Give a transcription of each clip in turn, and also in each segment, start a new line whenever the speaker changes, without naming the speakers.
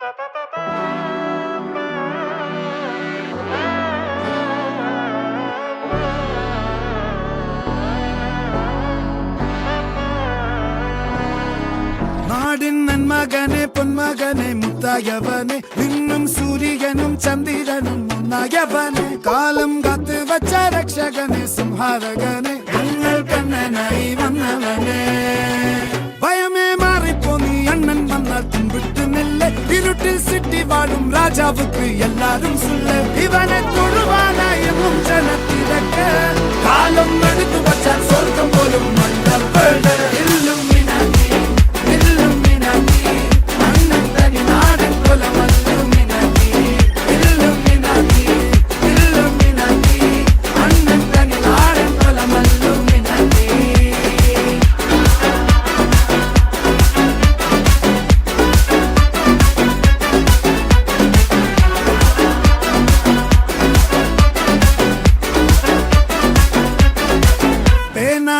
നാടിൻ പൊന്മകനെ മുത്തായവനെ നിന്നും സൂര്യനും ചന്ദ്രനും ഒന്നായവനെ കാലം കാത്ത് വച്ച രക്ഷകനെ സംഹാരകനെ ഞങ്ങൾ കണ്ണനായി വന്നവനെ. ഭയമേ ராஜாவுக்கு எல்லாரும் சொல்ல இவனை தொழுவான எங்கும் ஜனத்திறக்க காலம்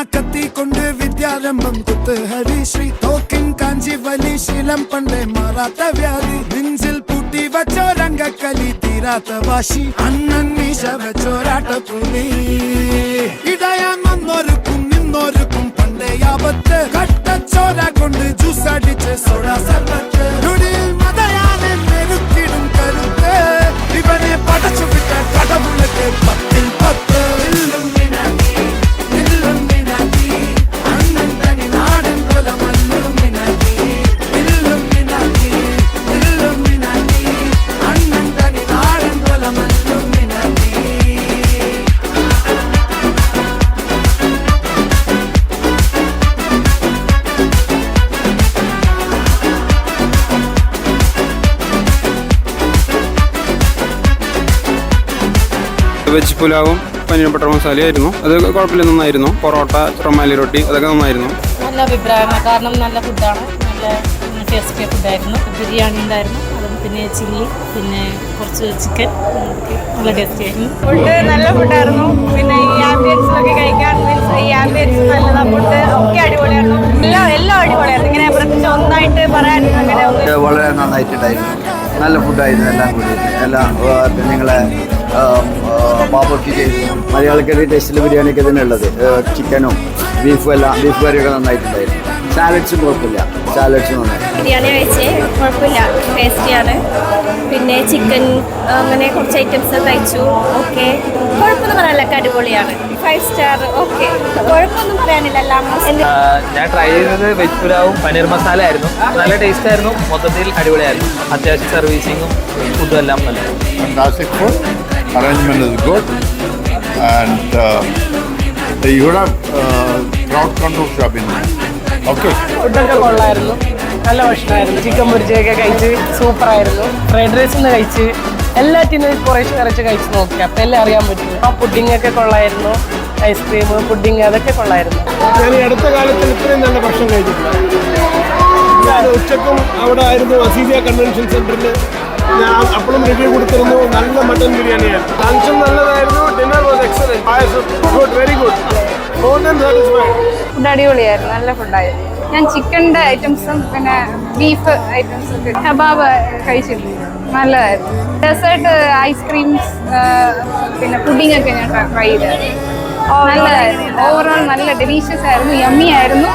പേന കത്തിക്കൊണ്ട് വിദ്യാരംഭം കുത്ത്. ഹരിശ്രീ തോക്കിൻ കാഞ്ചി വലി ശീലം പണ്ടേ മാറാത്ത വ്യാധി. നെഞ്ചിൽ പൂട്ടി വച്ചോ രംഗക്കലി തീരാത്ത വാശി. അണ്ണൻ മീശ വെച്ചോരാട്ട പുലി. ഇടയാൻ വന്നോരുക്കും
വെജ് പുലാവും പനീർ ബട്ടർ മസാലയായിരുന്നു അത് കുഴപ്പമില്ല നന്നായിരുന്നു. പൊറോട്ട റൊമാലി റൊട്ടി അതൊക്കെ നന്നായിരുന്നു.
നല്ല അഭിപ്രായമാണ്. കാരണം നല്ല ഫുഡാണ് നല്ല ടേസ്റ്റി ഫുഡായിരുന്നു ബിരിയാണി ഉണ്ടായിരുന്നു. അതും പിന്നെ ചില്ലി പിന്നെ കുറച്ച് ചിക്കൻ നല്ല ടേസ്റ്റി ആയിരുന്നു.
ഫുഡ് നല്ല ഫുഡായിരുന്നു പിന്നെ ഈ ആംബിയൻസിലൊക്കെ കഴിക്കാൻ മീൻസ് ഈ ആംബിയൻസ് നല്ലതാണ് ഫുഡ് ഒക്കെ അടിപൊളിയായിരുന്നു. എല്ലാം എല്ലാം അടിപൊളിയായിരുന്നു. ഇങ്ങനെ പ്രത്യേകിച്ച് ഒന്നായിട്ട് പറയാൻ അങ്ങനെ
വളരെ നന്നായിട്ടുണ്ടായിരുന്നു. നല്ല ഫുഡായിരുന്നു എല്ലാം കൂടി. എല്ലാം നിങ്ങളെ ചെയ്തു മലയാളിക്കറി ടേസ്റ്റിൽ ബിരിയാണിയൊക്കെ തന്നെ ഉള്ളത്. ചിക്കനും ബീഫും എല്ലാം ബീഫ് കറിയൊക്കെ നന്നായിട്ടുണ്ടായിരുന്നു. സാലഡ്സും കുഴപ്പമില്ല. സാലഡ്സും ആണ്
ബിരിയാണി കഴിച്ച് കുഴപ്പമില്ല. ടേസ്റ്റിയാണ് പിന്നെ ചിക്കൻ അങ്ങനെ കുറച്ച് ഐറ്റംസ് കഴിച്ചു. ഓക്കെ കുഴപ്പമൊന്നും പറയാനില്ല അടിപൊളിയാണ്. ഫൈവ് സ്റ്റാർ ഓക്കെ കുഴപ്പമൊന്നും പറയാനില്ല എല്ലാം
ഞാൻ ട്രൈ ചെയ്തത് വെജ് പുലാവും പനീർ മസാല ആയിരുന്നു. നല്ല ടേസ്റ്റ് ആയിരുന്നു. മൊത്തത്തിൽ അടിപൊളിയായിരുന്നു. അത്യാവശ്യം സർവീസിങ്ങും ഫുഡും എല്ലാം
നല്ല. Arrangement is good. And uh, you would have uh, crowd control should have been okay.
ഫുഡൊക്കെ കൊള്ളായിരുന്നു. നല്ല ഭക്ഷണമായിരുന്നു. ചിക്കൻ പൊരിച്ചൊക്കെ കഴിച്ച് സൂപ്പറായിരുന്നു. ഫ്രൈഡ് റൈസ് ഒന്ന് കഴിച്ച് എല്ലാറ്റിനും കുറേശ്ശെ കുറച്ച് കഴിച്ച് നോക്കി. അപ്പം എല്ലാം അറിയാൻ പറ്റും. ആ പുഡിംഗ് ഒക്കെ കൊള്ളായിരുന്നു. ഐസ്ക്രീം പുഡിംഗ് അതൊക്കെ കൊള്ളായിരുന്നു.
ഞാൻ അടുത്ത കാലത്തിൽ ഇത്രയും നല്ല ഭക്ഷണം കഴിച്ചിട്ടില്ല. ഞാൻ ഉച്ചക്കും അവിടെ ആയിരുന്നു അസീസിയ കൺവെൻഷൻ സെന്ററിൽ ഞാൻ അപ്പോഴും റിവ്യൂ കൊടുത്തിരുന്നു. നല്ല മട്ടൻ ബിരിയാണിയായിരുന്നു ലഞ്ചും നല്ലതായിരുന്നു.
ഫുഡ് അടിപൊളിയായിരുന്നു നല്ല ഫുഡായിരുന്നു. ഞാൻ ചിക്കന്റെ ഐറ്റംസും പിന്നെ ബീഫ് ഐറ്റംസും ഒക്കെ കബാബ് കഴിച്ചിരുന്നു. നല്ലതായിരുന്നു. ഡെസേർട്ട് ഐസ്ക്രീംസ് പിന്നെ പുഡിംഗ് ഒക്കെ ഞാൻ ട്രൈ ചെയ്തായിരുന്നു നല്ലതായിരുന്നു. ഓവറോൾ നല്ല ഡെലീഷ്യസ് ആയിരുന്നു യമ്മി ആയിരുന്നു.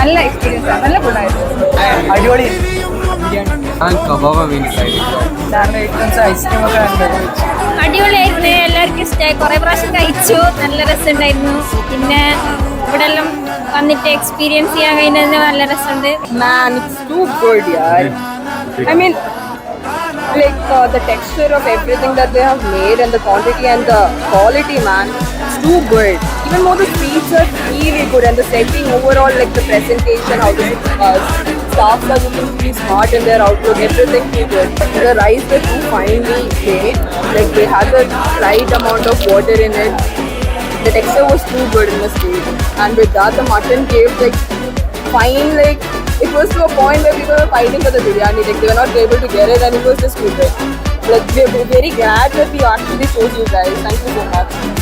നല്ല എക്സ്പീരിയൻസ് ആയിരുന്നു നല്ല ഫുഡായിരുന്നു.
അടിപൊളി.
ഐസ്ക്രീം ഒക്കെ
അടിപൊളിയായിരുന്നു എല്ലാവർക്കും ഇഷ്ടമായി കുറെ പ്രാവശ്യം കഴിച്ചു നല്ല രസമുണ്ടായിരുന്നു പിന്നെ ഇവിടെ എല്ലാം വന്നിട്ട് എക്സ്പീരിയൻസ് ചെയ്യാൻ കഴിഞ്ഞതിന് നല്ല രസമുണ്ട്
Man, it's too good, yaar. I mean, like uh, the texture of everything that they have made and the quantity and the quality, man, it's too good. Even more the sweets are really good and the setting overall, like the presentation, how the uh, staffs are really smart in their outlook, everything too good. The rice was too finely made, like they had the right amount of water in it. The texture was too good in the steak, and with that, the mutton gave like fine like it was to a point where people were fighting for the biryani. Like they were not able to get it and it was just good like we're very glad that we actually chose you guys. Thank you so much